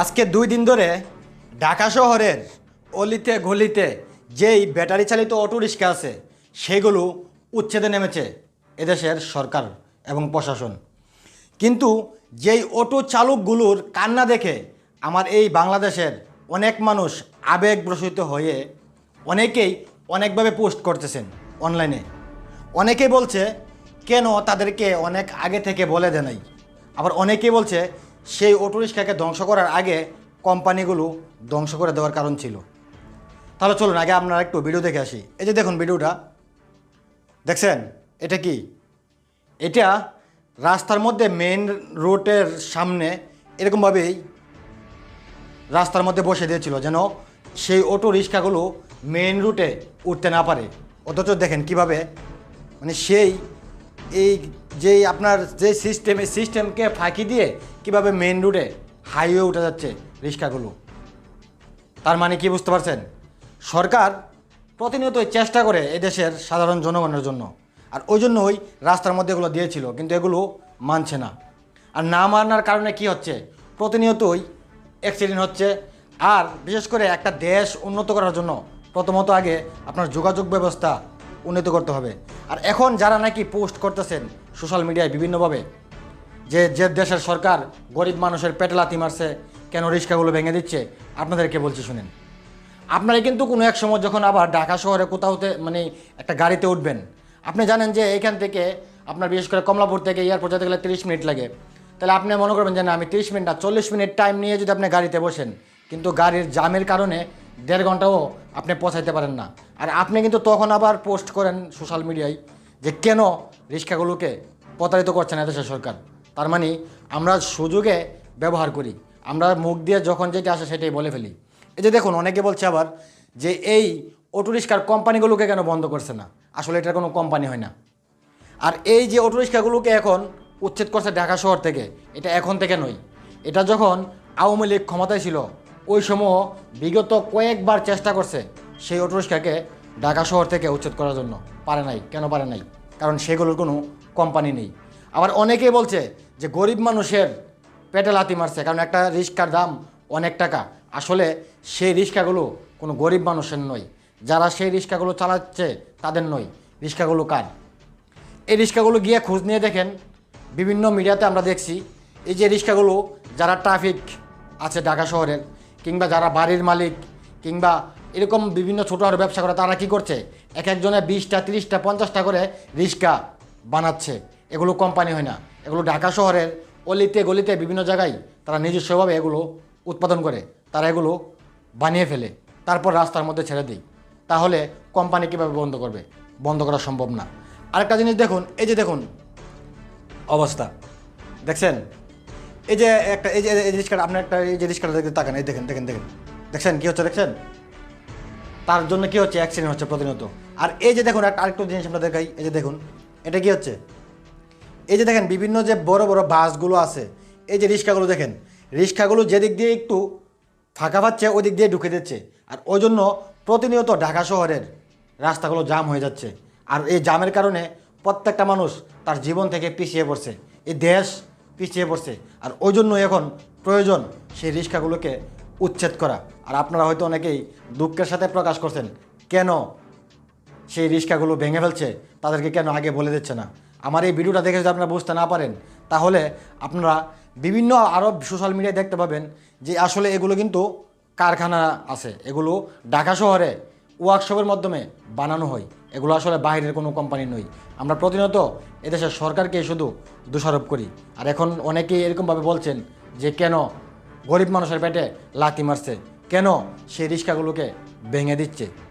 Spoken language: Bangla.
আজকে দুই দিন ধরে ঢাকা শহরের অলিতে গলিতে যেই ব্যাটারি চালিত অটো রিক্সা আছে, সেগুলো উচ্ছেদে নেমেছে এদেশের সরকার এবং প্রশাসন। কিন্তু যেই অটো চালকগুলোর কান্না দেখে আমার এই বাংলাদেশের অনেক মানুষ আবেগগ্রসিত হয়ে অনেকেই অনেকভাবে পোস্ট করতেছেন অনলাইনে। অনেকেই বলছে, কেন তাদেরকে অনেক আগে থেকে বলে দেয় নাই? আবার অনেকেই বলছে সেই অটো রিক্সাকে ধ্বংস করার আগে কোম্পানিগুলো ধ্বংস করে দেওয়ার কারণ ছিল। তাহলে চলুন, আগে আপনারা একটু ভিডিও দেখে আসি। এই যে দেখুন ভিডিওটা দেখছেন? এটা কি? এটা রাস্তার মধ্যে মেন রোডের সামনে এরকমভাবেই রাস্তার মধ্যে বসে দিয়েছিল, যেন সেই অটো রিক্সাগুলো মেন রুটে উঠতে না পারে। অথচ দেখেন কীভাবে মানে সেই এই যে আপনার যে সিস্টেম এই সিস্টেমকে ফাঁকি দিয়ে কীভাবে মেন রুটে হাইওয়ে উঠে যাচ্ছে রিক্সাগুলো? তার মানে কি বুঝতে পারছেন? সরকার প্রতিনিয়তই চেষ্টা করে এদেশের সাধারণ জনগণের জন্য। আর ওই জন্যই রাস্তার মধ্যে এগুলো দিয়েছিল, কিন্তু এগুলো মানছে না। আর না মানার কারণে কি হচ্ছে? প্রতিনিয়তই অ্যাক্সিডেন্ট হচ্ছে। আর বিশেষ করে একটা দেশ উন্নত করার জন্য প্রথমত আগে আপনার যোগাযোগ ব্যবস্থা উন্নত করতে হবে। আর এখন যারা নাকি পোস্ট করতেছেন সোশ্যাল মিডিয়ায় বিভিন্নভাবে যে যে দেশের সরকার গরিব মানুষের পেটে লাথি মারছে, কেন রিক্সাগুলো ভেঙে দিচ্ছে, আপনাদেরকে বলছি শুনেন। আপনারা কিন্তু কোনো এক সময় যখন আবার ঢাকা শহরে কোথাওতে মানে একটা গাড়িতে উঠবেন, আপনি জানেন যে এখান থেকে আপনার বিশেষ করে কমলাপুর থেকে এয়ারপোর্ট যেতে গেলে তিরিশ মিনিট লাগে। তাহলে আপনি মনে করবেন যে না, আমি তিরিশ মিনিট না, চল্লিশ মিনিট টাইম নিয়ে যদি আপনি গাড়িতে বসেন, কিন্তু গাড়ির জামের কারণে দেড় ঘন্টাও আপনি পৌঁছাইতে পারেন না। আর আপনি কিন্তু তখন আবার পোস্ট করেন সোশ্যাল মিডিয়ায় যে কেন রিক্সাগুলোকে প্রতারিত করছে করছেন এদেশের সরকার। তার মানে আমরা সুযোগে ব্যবহার করি। আমরা মুখ দিয়ে যখন যেটা আসে সেটাই বলে ফেলি। এই যে দেখুন, অনেকে বলছে আবার যে এই অটো রিক্সার কোম্পানিগুলোকে কেন বন্ধ করছে না? আসলে এটার কোনো কোম্পানি হয় না। আর এই যে অটো রিক্সাগুলোকে এখন উচ্ছেদ করছে ঢাকা শহর থেকে, এটা এখন থেকে নয়। এটা যখন আওয়ামী লীগ ক্ষমতায় ছিল ওই সময় বিগত কয়েকবার চেষ্টা করছে সেই অটো রিক্সাকে ঢাকা শহর থেকে উচ্ছেদ করার জন্য। পারে নাই। কেন পারে নাই? কারণ সেগুলোর কোনো কোম্পানি নেই। আবার অনেকেই বলছে যে গরিব মানুষের পেটে লাথি মারছে, কারণ একটা রিক্সার দাম অনেক টাকা। আসলে সেই রিক্সাগুলো কোনো গরিব মানুষের নয়। যারা সেই রিক্সাগুলো চালাচ্ছে তাদের নয়। রিক্সাগুলো কার? এই রিক্সাগুলো গিয়ে খোঁজ নিয়ে দেখেন। বিভিন্ন মিডিয়াতে আমরা দেখছি, এই যে রিক্সাগুলো, যারা ট্রাফিক আছে ঢাকা শহরের কিংবা যারা বাড়ির মালিক কিংবা এরকম বিভিন্ন ছোটো আর ব্যবসা করে, তারা কি করছে? এক একজনে বিশটা, তিরিশটা, পঞ্চাশটা করে রিক্সা বানাচ্ছে। এগুলো কোম্পানি হয় না। এগুলো ঢাকা শহরের অলিতে গলিতে বিভিন্ন জায়গায় তারা নিজস্বভাবে এগুলো উৎপাদন করে। তারা এগুলো বানিয়ে ফেলে। তারপর রাস্তার মধ্যে ছেড়ে দেয়। তাহলে কোম্পানি কীভাবে বন্ধ করবে? বন্ধ করা সম্ভব না। আরেকটা জিনিস দেখুন, এই যে দেখুন, অবস্থা। দেখছেন? এই যে একটা, এই যে, এই রিক্সাটা আপনার একটা, এই যে রিক্সাটা দেখতে তাকান, এই দেখেন দেখেন দেখেন। দেখছেন? কী হচ্ছে, দেখছেন? তার জন্য কী হচ্ছে? অ্যাক্সিডেন্ট হচ্ছে প্রতিনিয়ত। আর এই যে দেখুন, একটা, আরেকটু জিনিস আমরা দেখাই। এই যে দেখুন, এটা কি হচ্ছে? এই যে দেখেন, বিভিন্ন যে বড় বড় বাসগুলো আছে, এই যে রিক্সাগুলো দেখেন, রিক্সাগুলো যেদিক দিয়ে একটু ফাঁকা পাচ্ছে ওই দিক দিয়ে ঢুকে দিচ্ছে। আর ওই জন্য প্রতিনিয়ত ঢাকা শহরের রাস্তাগুলো জাম হয়ে যাচ্ছে। আর এই জামের কারণে প্রত্যেকটা মানুষ তার জীবন থেকে পিছিয়ে পড়ছে। এই দেশ পিছিয়ে পড়ছে। আর ওই জন্য এখন প্রয়োজন সেই রিক্সাগুলোকে উচ্ছেদ করা। আর আপনারা হয়তো অনেকেই দুঃখের সাথে প্রকাশ করছেন, কেন সেই রিক্সাগুলো ভেঙে ফেলছে? তাদেরকে কেন আগে বলে দিচ্ছে না? আমার এই ভিডিওটা দেখে যদি আপনারা বুঝতে না পারেন, তাহলে আপনারা বিভিন্ন আরও সোশ্যাল মিডিয়ায় দেখতে পাবেন যে আসলে এগুলো কিন্তু কারখানা আছে। এগুলো ঢাকা শহরে ওয়ার্কশপের মাধ্যমে বানানো হয়। এগুলো আসলে বাইরের কোনো কোম্পানি নই আমরা প্রতিনিয়ত এদেশের সরকারকে শুধু দোষারোপ করি। আর এখন অনেকেই এরকমভাবে বলছেন যে কেন গরিব মানুষের পেটে লাথি মারছে? কেন সেই রিক্সাগুলোকে ভেঙে দিচ্ছে?